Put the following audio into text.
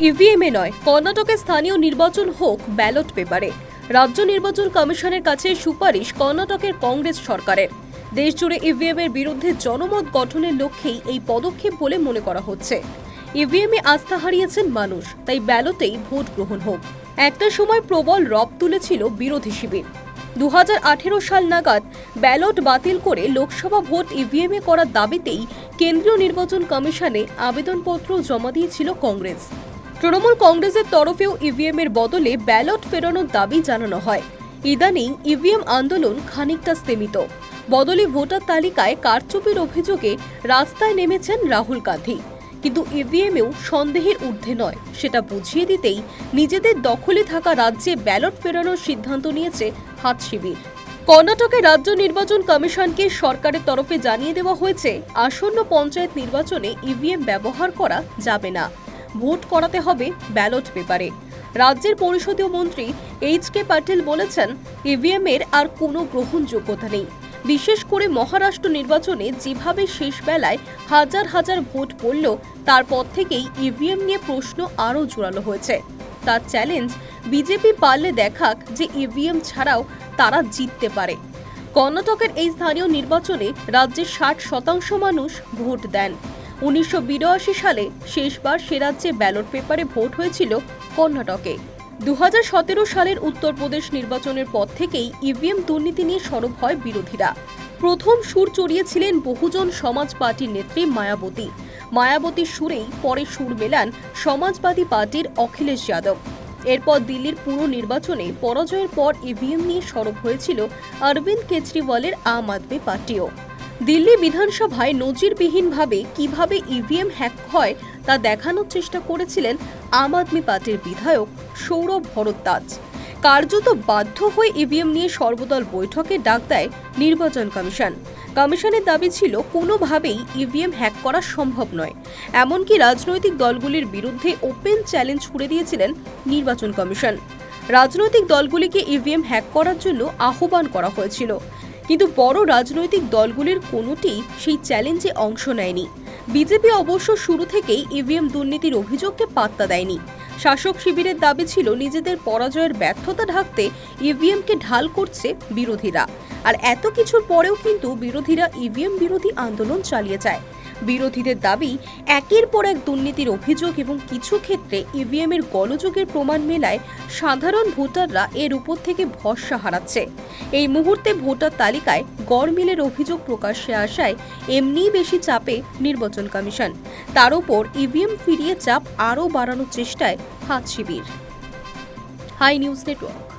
ইভিএমে নয় কর্ণাটকে স্থানীয় নির্বাচন হোক ব্যালট পেপারে। রাজ্য নির্বাচন কমিশনের কাছে সুপারিশ কর্ণাটকের কংগ্রেস সরকারের। দেশজুড়ে ইভিএম এর বিরুদ্ধে জনমত গঠনের লক্ষ্যেই এই পদক্ষেপ বলে মনে করা হচ্ছে। ইভিএমে আস্থা হারিয়েছেন মানুষ, তাই ব্যালটেই ভোট গ্রহণ হোক। একটা সময় প্রবল রব তুলেছিল বিরোধী শিবির। দু হাজার আঠেরো সাল নাগাদ ব্যালট বাতিল করে লোকসভা ভোট ইভিএমে করার দাবিতেই কেন্দ্রীয় নির্বাচন কমিশনে আবেদনপত্র জমা দিয়েছিল কংগ্রেস। তৃণমূল কংগ্রেসের তরফেও ইভিএম এর বদলে ব্যালট ফেরানোর দাবি জানানো হয়। ইদানিং ইভিএম আন্দোলন খানিকটা স্তেমিত বদলে ভোটার তালিকায় কারচুপির অভিযোগে রাস্তায় নেমেছেন রাহুল গান্ধী। কিন্তু ইভিএমেও সন্দেহের ঊর্ধ্বে নয়, সেটা বুঝিয়ে দিতেই নিজেদের দখলে থাকা রাজ্যে ব্যালট ফেরানোর সিদ্ধান্ত নিয়েছে হাত শিবির। কর্ণাটকে রাজ্য নির্বাচন কমিশনকে সরকারের তরফে জানিয়ে দেওয়া হয়েছে, আসন্ন পঞ্চায়েত নির্বাচনে ইভিএম ব্যবহার করা যাবে না। ভোট করাতে হবে ব্যালট পেপারে। রাজ্যের পরিষদীয় মন্ত্রী এইচ কে পাটিল বলেছেন, ইভিএম এর আর কোনো গ্রহণযোগ্যতা নেই। বিশেষ করে মহারাষ্ট্র নির্বাচনে যেভাবে শেষ বেলায় হাজার হাজার ভোট পড়ল তারপর থেকেই ইভিএম নিয়ে প্রশ্ন আরও জোরালো হয়েছে। তার চ্যালেঞ্জ, বিজেপি পারলে দেখাক যে ইভিএম ছাড়াও তারা জিততে পারে। কর্ণাটকের এই স্থানীয় নির্বাচনে রাজ্যের ষাট শতাংশ মানুষ ভোট দেন। উনিশশো বিরাশি সালে শেষবার সে রাজ্যে ব্যালট পেপারে ভোট হয়েছিল কর্ণাটকে। দু হাজার সতেরো সালের উত্তরপ্রদেশ নির্বাচনের পর থেকেই ইভিএম দুর্নীতি নিয়ে সরব হয় বিরোধীরা। প্রথম সুর চড়িয়েছিলেন বহুজন সমাজ পার্টির নেত্রী মায়াবতী। মায়াবতীর সুরেই পরে সুর মেলান সমাজবাদী পার্টির অখিলেশ যাদব। এরপর দিল্লির পুরো নির্বাচনে পরাজয়ের পর ইভিএম নিয়ে সরব হয়েছিল অরবিন্দ কেজরিওয়ালের আম আদমি পার্টিও। দিল্লি বিধানসভায় নজিরবিহীনভাবে কীভাবে ইভিএম হ্যাক হয় তা দেখানোর চেষ্টা করেছিলেন আম আদমি পার্টির বিধায়ক সৌরভ ভরদ্বাজ। কার্যত বাধ্য হয়ে ইভিএম নিয়ে সর্বদল বৈঠকে ডাক দেয় নির্বাচন কমিশন। কমিশনের দাবি ছিল, কোনোভাবেই ইভিএম হ্যাক করা সম্ভব নয়। এমনকি রাজনৈতিক দলগুলির বিরুদ্ধে ওপেন চ্যালেঞ্জ ছুড়ে দিয়েছিলেন নির্বাচন কমিশন। রাজনৈতিক দলগুলিকে ইভিএম হ্যাক করার জন্য আহ্বান করা হয়েছিল। কিন্তু বড় রাজনৈতিক দলগুলির কোনোটি সেই চ্যালেঞ্জে অংশ নেয়নি। বিজেপি অবশ্য শুরু থেকেই ইভিএম দুর্নীতির অভিযোগকে পাত্তা দেয়নি। শাসক শিবিরের দাবি ছিল নিজেদের পরাজয়ের ব্যর্থতা ঢাকতে ইভিএমকে ঢাল করছে বিরোধীরা। আর এত কিছুর পরেও কিন্তু বিরোধীরা ইভিএম বিরোধী আন্দোলন চালিয়ে যায়। বিরোধীদের দাবি, একের পর এক দুর্নীতির অভিযোগ এবং কিছু ক্ষেত্রে ইভিএম এর গলযোগের প্রমাণ মেলায় সাধারণ ভোটাররা এর উপর থেকে ভরসা হারাচ্ছে। এই মুহূর্তে ভোটার তালিকায় গড়মিলের অভিযোগ প্রকাশ্যে আসায় এমনিই বেশি চাপে নির্বাচন কমিশন। তার উপর ইভিএম ফিরিয়ে চাপ আরও বাড়ানোর চেষ্টায় হাত শিবির। High news network.